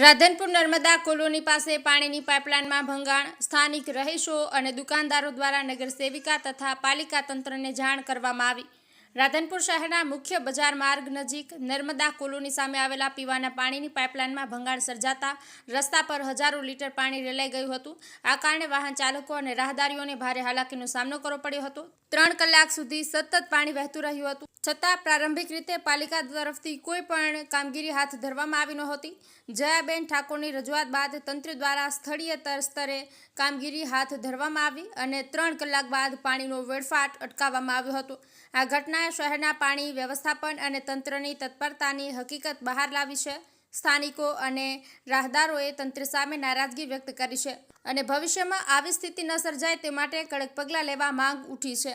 Radhanpur Narmada colony પાસે પાણીની પાઇપલાઇનમાં ભંગાણ, સ્થાનિક રહીશો અને દુકાનદારો દ્વારા નગર સેવિકા તથા પાલિકા તંત્રને જાણ કરવામાં આવી. રાધનપુર શહેરના મુખ્ય બજાર માર્ગ નજીક નર્મદા કોલોની સામે આવેલા પીવાના પાણીની પાઇપલાઇનમાં ભંગાણ સર્જાતા રસ્તા પર હજારો લીટર પાણી રેલાઈ ગયું હતું. આ કારણે વાહન ચાલકો અને રાહદારીઓને ભારે હાલાકીનો સામનો કરવો પડ્યો હતો. ત્રણ કલાક સુધી સતત પાણી વહેતું રહ્યું હતું. છતાં પ્રારંભિક રીતે પાલિકા તરફથી કોઈ પણ કામગીરી હાથ ધરવામાં આવી નહોતી. જયાબેન ઠાકોરની રજૂઆત બાદ તંત્ર દ્વારા સ્થળીય સ્તરે કામગીરી હાથ ધરવામાં આવી અને ત્રણ કલાક બાદ પાણીનો વેડફાટ અટકાવવામાં આવ્યો હતો. આ ઘટનાએ શહેરના પાણી વ્યવસ્થાપન અને તંત્રની તત્પરતાની હકીકત બહાર લાવી છે. સ્થાનિકો અને રાહદારોએ તંત્ર સામે નારાજગી વ્યક્ત કરી છે અને ભવિષ્યમાં આવી સ્થિતિ ન સર્જાય તે માટે કડક પગલાં લેવા માંગ ઉઠી છે.